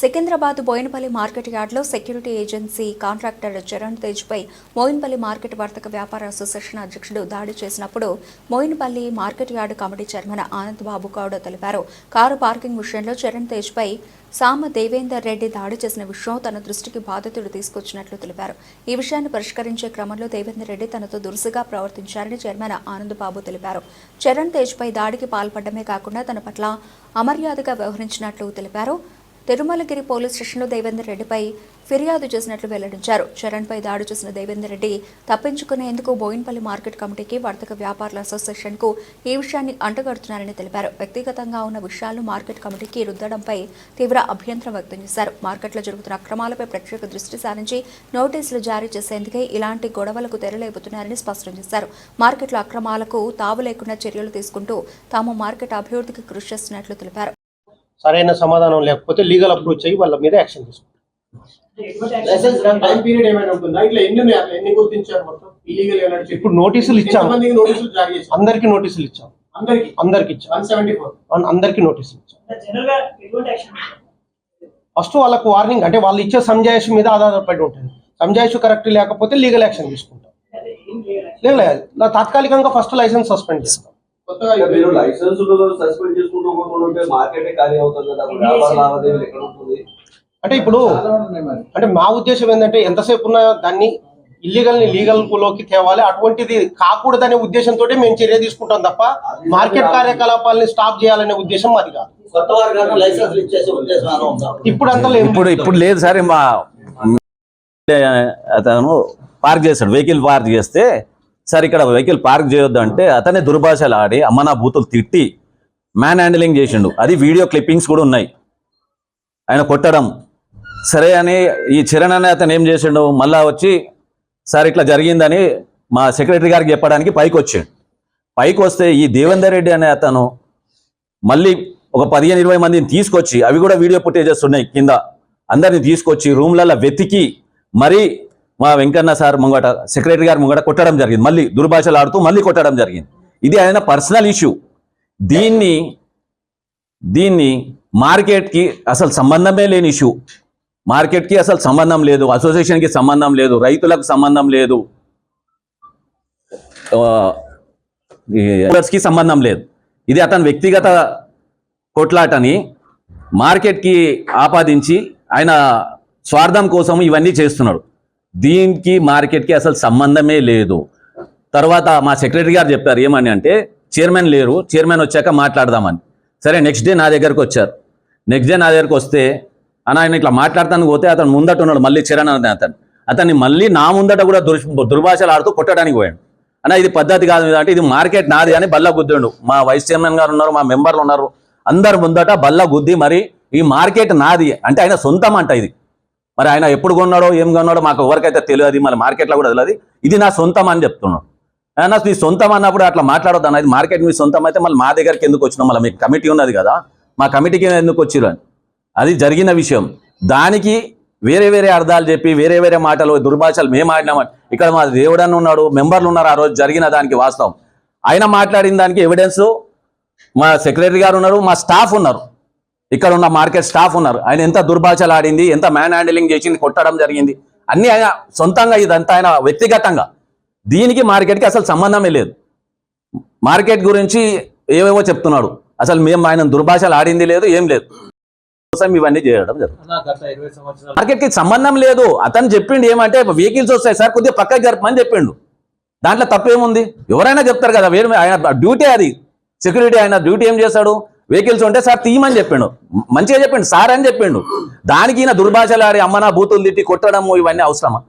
Secunderabad Boinapalli market యార్డ్లో security agency contractor Charan తేజ్పై Moinpally market వర్తక వ్యాపార అసోసియేషన్ అధ్యక్షుడు దాడి చేసినప్పుడు Moinpalli market yard committee chairman Anand Babu Gowda తెలిపారు. కారు పార్కింగ్ విషయంలో చరణ్ తేజ్పై సామ దేవేందర్ రెడ్డి దాడి చేసిన విషయం తన దృష్టికి బాధితుడు తీసుకొచ్చినట్లు తెలిపారు. ఈ విషయాన్ని పరిష్కరించే క్రమంలో దేవేందర్ రెడ్డి తనతో దురుసుగా ప్రవర్తించారని చైర్మన్ ఆనంద్ బాబు తెలిపారు. చరణ్ తేజ్పై దాడికి పాల్పడమే కాకుండా తన పట్ల అమర్యాదగా వ్యవహరించినట్లు తెలిపారు. తిరుమలగిరి పోలీస్ స్టేషన్లో దేవేందర్ రెడ్డిపై ఫిర్యాదు చేసినట్లు వెల్లడించారు. చరణ్పై దాడి చేసిన దేవేందర్ రెడ్డి తప్పించుకునేందుకు బోయిన్పల్లి మార్కెట్ కమిటీకి వర్తక వ్యాపారుల అసోసియేషన్కు ఈ విషయాన్ని అంటగడుతున్నారని తెలిపారు. వ్యక్తిగతంగా ఉన్న విషయాలు మార్కెట్ కమిటీకి రుద్దడంపై తీవ్ర అభ్యంతరం వ్యక్తం చేశారు. మార్కెట్లో జరుగుతున్న అక్రమాలపై ప్రత్యేక దృష్టి సారించి నోటీసులు జారీ చేసేందుకే ఇలాంటి గొడవలకు తెరలేపుతున్నారని స్పష్టం చేశారు. మార్కెట్లో అక్రమాలకు తావు లేకుండా చర్యలు తీసుకుంటూ తాము మార్కెట్ అభివృద్ధికి కృషి చేస్తున్నట్లు తెలిపారు. సరైన సమాధానం లేకపోతే లీగల్ అప్రోచ్ అయ్యి వాళ్ళ మీద యాక్షన్ తీసుకుంటాం లైసెన్స్ టైం పీరియడ్ ఏమైనా ఉంటుందా? ఇట్లా ఎన్ని ఉన్నాయి అట్లా ఎన్ని గుర్తించారు మొత్తం? ఇల్లీగల్ ఏమైనా ఇప్పుడు నోటీసులు ఇచ్చాం అందరికి నోటీసులు ఇచ్చాం అందరికి? అందరికి ఇచ్చాం అందరికి నోటీసులు ఇచ్చాం ఫస్ట్ వాళ్ళకు వార్నింగ్ అంటే వాళ్ళు ఇచ్చే సంజాయిష్ మీద ఆధారపడి ఉంటుంది. సంజాయిష్ కరెక్ట్ లేకపోతే లీగల్ యాక్షన్ తీసుకుంటాం. లేదు. తాత్కాలికంగా ఫస్ట్ లైసెన్స్ సస్పెండ్ చేస్తాం. మీరు లైసెన్స్ సస్పెండ్ చేసుకుంటూ పోతుంటే మార్కెటే ఖాళీ అవుతుంది కదా? అప్పుడు వ్యాపార లావాదేవీలు ఎక్కడ ఉంటుంది? అంటే ఇప్పుడు అంటే మా ఉద్దేశం ఏంటంటే ఎంతసేపు ఉన్న దాన్ని ఇల్లీగల్ని లీగల్లోకి తేవాలి. అటువంటిది కాకూడదనే ఉద్దేశంతో మేము చర్య తీసుకుంటాం తప్ప మార్కెట్ కార్యకలాపాలని స్టాప్ చేయాలనే ఉద్దేశం మాది కాదు. ఇప్పుడు అంత లేదు. ఇప్పుడు ఇప్పుడు లేదు సార్ మా అతను పార్క్ చేస్తాడు. వెహికల్ పార్క్ చేస్తే సార్ ఇక్కడ వెహికల్ పార్క్ చేయొద్దు అంటే అతనే దుర్భాషలు ఆడి అమ్మ నా బూతులు తిట్టి మ్యాన్ హ్యాండిలింగ్ చేసిండు. అది వీడియో క్లిప్పింగ్స్ కూడా ఉన్నాయి. ఆయన కొట్టడం. సరే అని ఈ చరణ్ అనే అతను ఏం చేసిండు? మళ్ళా వచ్చి సార్ ఇట్లా జరిగిందని మా సెక్రటరీ గారికి చెప్పడానికి పైకి వచ్చాడు. పైకి వస్తే ఈ దేవేందర్ రెడ్డి అనే అతను మళ్ళీ ఒక పదిహేను ఇరవై మందిని తీసుకొచ్చి అవి కూడా వీడియో ఫుటేజెస్ ఉన్నాయి కింద. అందరిని తీసుకొచ్చి రూమ్లలో వెతికి మరీ మా వెంకన్న సార్ ముంగట సెక్రటరీ గారు ముంగట కొట్టడం జరిగింది. మళ్ళీ దుర్భాషలు ఆడుతూ మళ్ళీ కొట్టడం జరిగింది. ఇది ఆయన పర్సనల్ ఇష్యూ. దీన్ని దీన్ని మార్కెట్కి అసలు సంబంధమే లేని ఇష్యూ. మార్కెట్కి అసలు సంబంధం లేదు. అసోసియేషన్కి సంబంధం లేదు. రైతులకు సంబంధం లేదు. కి సంబంధం లేదు. ఇది అతని వ్యక్తిగత కొట్లాటని మార్కెట్కి ఆపాదించి ఆయన స్వార్థం కోసం ఇవన్నీ చేస్తున్నాడు. దీనికి మార్కెట్కి అసలు సంబంధమే లేదు. తర్వాత మా సెక్రటరీ గారు చెప్పారు ఏమని అంటే చైర్మన్ లేరు చైర్మన్ వచ్చాక మాట్లాడదామని. సరే నెక్స్ట్ డే నా దగ్గరకు వచ్చారు. నెక్స్ట్ డే నా దగ్గరకు వస్తే అని ఆయన ఇట్లా మాట్లాడతానికి పోతే అతను ముందట ఉన్నాడు మళ్ళీ చరణ్ అనే అతను. అతన్ని మళ్ళీ నా ముందట కూడా దుర్ దుర్భాషలు ఆడుతూ కొట్టడానికి పోయాడు. అన్న ఇది పద్ధతి కాదు అంటే ఇది మార్కెట్ నాది అని బల్ల గుద్దిండు. మా వైస్ చైర్మన్ గారు ఉన్నారు మా మెంబర్లు ఉన్నారు. అందరు ముందట బల్ల గుద్ది మరి ఈ మార్కెట్ నాది. అంటే ఆయన సొంతం అంట ఇది. మరి ఆయన ఎప్పుడు కొన్నాడో ఏం కొన్నాడో మాకు ఎవరికైతే తెలియదు మన మార్కెట్లో కూడా తెలియదు. ఇది నా సొంతం అని చెప్తున్నాడు. అయినా మీ సొంతం అన్నప్పుడు అట్లా మాట్లాడొద్దు అనేది ఇది మార్కెట్ మీ సొంతం అయితే మళ్ళీ మా దగ్గరికి ఎందుకు వచ్చినాం మళ్ళీ మీకు కమిటీ ఉన్నది కదా. మా కమిటీకి ఎందుకు వచ్చిరు అని. అది జరిగిన విషయం. దానికి వేరే వేరే అర్థాలు చెప్పి వేరే వేరే మాటలు దుర్భాషలు మేము ఆడినామని ఇక్కడ మా దేవుడని ఉన్నాడు మెంబర్లు ఉన్నారు ఆ రోజు జరిగిన దానికి వాస్తవం. ఆయన మాట్లాడిన దానికి ఎవిడెన్స్ మా సెక్రటరీ గారు ఉన్నారు మా స్టాఫ్ ఉన్నారు. ఇక్కడ ఉన్న మార్కెట్ స్టాఫ్ ఉన్నారు. ఆయన ఎంత దుర్భాషలు ఆడింది ఎంత మ్యాన్ హ్యాండిలింగ్ చేసింది కొట్టడం జరిగింది. అన్ని ఆయన సొంతంగా ఇదంతా ఆయన వ్యక్తిగతంగా. దీనికి మార్కెట్కి అసలు సంబంధమే లేదు. మార్కెట్ గురించి ఏవేవో చెప్తున్నాడు. అసలు మేము ఆయన దుర్భాషలు ఆడింది లేదు ఏం లేదు. కోసం ఇవన్నీ చేయడం జరుగుతుంది. మార్కెట్కి సంబంధం లేదు. అతను చెప్పిండు ఏమంటే వెహికల్స్ వస్తాయి సార్ కొద్దిగా పక్కకి జరపమని చెప్పిండు. దాంట్లో తప్పేముంది? ఎవరైనా చెప్తారు కదా వేరే ఆయన డ్యూటీ అది. సెక్యూరిటీ ఆయన డ్యూటీ ఏం చేస్తాడు? వెహికల్స్ ఉంటే సార్ తీయమని చెప్పిండు. మంచిగా చెప్పిండు సార్ అని చెప్పిండు. దానికి ఈయన దుర్భాషలు ఆడి అమ్మ నా బూతులు తిట్టి కొట్టడము ఇవన్నీ అవసరమా?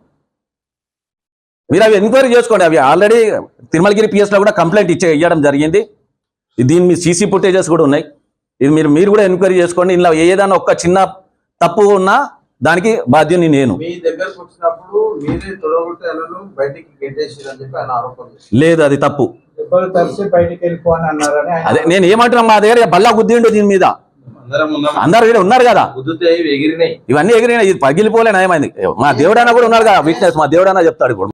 మీరు అవి ఎంక్వైరీ చేసుకోండి. అవి ఆల్రెడీ తిరుమలగిరి పిఎస్లో కూడా కంప్లైంట్ ఇచ్చే ఇవ్వడం జరిగింది. దీని మీ సీసీ ఫుటేజెస్ కూడా ఉన్నాయి. ఇది మీరు మీరు కూడా ఎంక్వైరీ చేసుకోండి. ఇందులో ఏదైనా ఒక్క చిన్న తప్పు ఉన్నా దానికి బాధ్యుని నేను. లేదు అది తప్పు. దెబ్బలు తరిసి బయటికి వెళ్ళిపో అని అన్నారని ఆయన అదే నేను ఏమంటున్నా మా దగ్గర బల్లా గుద్దిండు దీని మీద. అందరం ఇక్కడ ఉన్నారు కదా. ఇవన్నీ ఎగిరినాయి ఇది పగిలిపోలే నయమైంది. మా దేవుడన్నా కూడా ఉన్నారు కదా వీక్నెస్ మా దేవుడన్నా చెప్తాడు ఇప్పుడు.